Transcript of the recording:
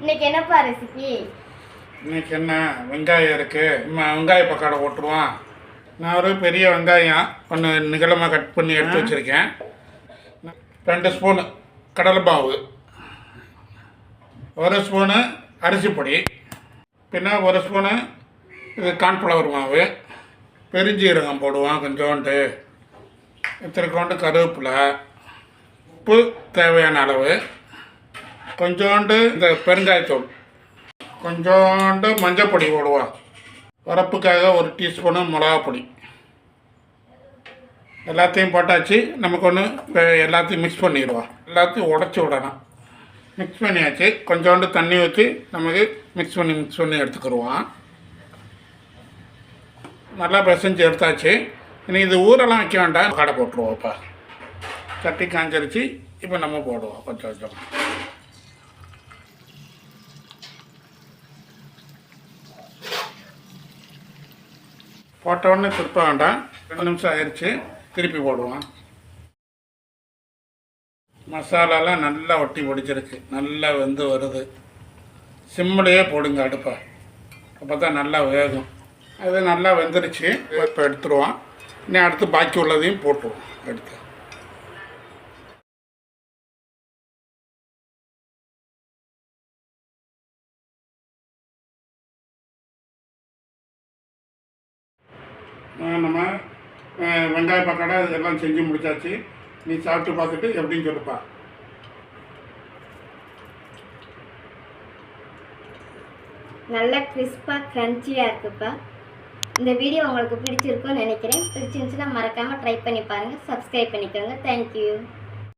இன்னைக்கு என்னப்பா ரெசிபி இன்னைக்கு என்ன? வெங்காயம் இருக்குது நம்ம வெங்காய பக்காடை ஓட்டுருவோம் நான் ஒரு பெரிய வெங்காயம் ஒன்று நிகழமாக கட் பண்ணி எடுத்து வச்சுருக்கேன். ரெண்டு ஸ்பூனு கடலை மாவு. ஒரு ஸ்பூனு அரிசி பொடி. பின்ன ஒரு ஸ்பூனு இது கார்ன்ஃப்ளவர் மாவு. பெருஞ்சீரகம் போடுவோம் கொஞ்சோண்டு. இத்தனைக்கோண்டு கருவேப்பிலை. உப்பு தேவையான அளவு. கொஞ்சோண்டு இந்த பெருங்காயத்தூள். கொஞ்சோண்டு மஞ்சப்பொடி போடுவோம் வரப்புக்காக ஒரு டீஸ்பூனு மிளகா பொடி எல்லாத்தையும் போட்டாச்சு. நமக்கு ஒன்று எல்லாத்தையும் மிக்ஸ் பண்ணிடுவோம் எல்லாத்தையும் உடச்சி விடணும். மிக்ஸ் பண்ணியாச்சு. கொஞ்சோண்டு தண்ணி ஊற்றி நமக்கு மிக்ஸ் பண்ணி மிக்ஸ் பண்ணி எடுத்துக்கிடுவோம் நல்லா பிசைஞ்சு எடுத்தாச்சு. இனி இது ஊரெல்லாம் வைக்க வேண்டாம். கடை போட்டுருவோம் இப்போ சட்டி காஞ்சிருச்சு. இப்போ நம்ம போடுவோம் கொஞ்சம் கொஞ்சம். போட்ட உடனே திருப்ப வேண்டாம். ரெண்டு நிமிஷம் ஆயிடுச்சு திருப்பி போடுவோம். மசாலாலாம் நல்லா ஒட்டி பிடிச்சிருக்கு நல்லா வெந்து வருது. சிம்மிலேயே போடுங்க அடுப்பை. அப்போ தான் நல்லா வேகும். அது நல்லா வெந்துருச்சு. இப்போ எடுத்துருவோம். இன்னும் அடுத்து பாக்கி உள்ளதையும் போட்டுருவோம். எடுத்து. நம்ம வெங்காய பக்கடை இதெல்லாம் செஞ்சு முடிச்சாச்சு. நீ சாப்பிட்டு பார்த்துட்டு எப்படின்னு சொல்லுப்பா. நல்ல கிறிஸ்பாக க்ரன்ச்சியாக இருக்குப்பா. இந்த வீடியோ உங்களுக்கு பிடிச்சிருக்கும்னு நினைக்கிறேன். பிடிச்சிருந்துச்சுன்னா மறக்காமல் ட்ரை பண்ணி பாருங்கள் சப்ஸ்கிரைப் பண்ணிக்கோங்க. தேங்க்யூ